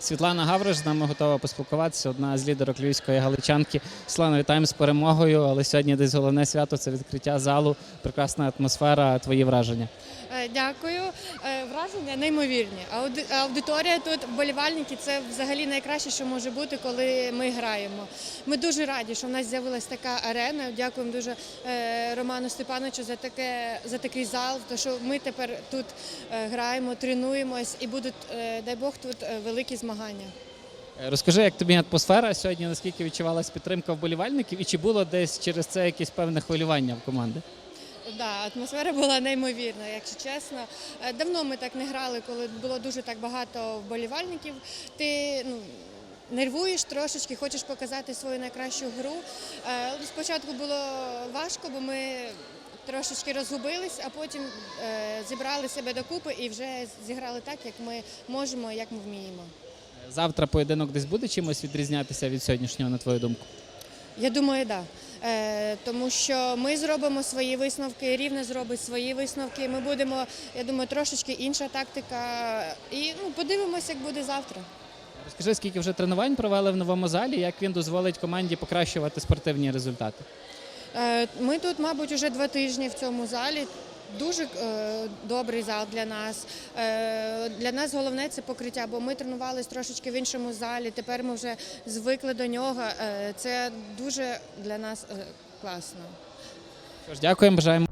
Світлана Гавриш з нами готова поспілкуватися. Одна з лідерок львівської галичанки. Світлана, вітаємо з перемогою. Але сьогодні десь головне свято це відкриття залу. Прекрасна атмосфера. Твої враження. Е, Дякую. Е, Враження неймовірні. Ауди- Аудиторія тут, вболівальники, це взагалі найкраще, що може бути, коли ми граємо. Ми дуже раді, що в нас з'явилася така арена. Дякуємо дуже е, Роману Степановичу за таке за такий зал. То що ми тепер тут граємо, тренуємось і будуть, дай Бог, тут великі змагання. Е, Розкажи, як тобі атмосфера сьогодні, наскільки відчувалась підтримка вболівальників, і чи було десь через це якесь певне хвилювання в команди? Да, атмосфера була неймовірна, якщо чесно. Е, Давно ми так не грали, коли було дуже так багато вболівальників. Ти ну, нервуєш трошечки, хочеш показати свою найкращу гру. Е, Спочатку було важко, бо ми трошечки розгубились, а потім зібрали себе докупи і вже зіграли так, як ми можемо, як ми вміємо. Завтра поєдинок десь буде чимось відрізнятися від сьогоднішнього, на твою думку? Я думаю, так. Да. Е, тому що ми зробимо свої висновки, рівне зробить свої висновки. Ми будемо, я думаю, трошечки інша тактика. І ну, подивимося, як буде завтра. Розкажи, скільки вже тренувань провели в новому залі, як він дозволить команді покращувати спортивні результати? Е, ми тут, мабуть, вже два тижні в цьому залі. Дуже е, добрий зал для нас. Е, для нас головне це покриття, бо ми тренувалися трошечки в іншому залі. Тепер ми вже звикли до нього. Е, це дуже для нас класно. Дякуємо, бажаємо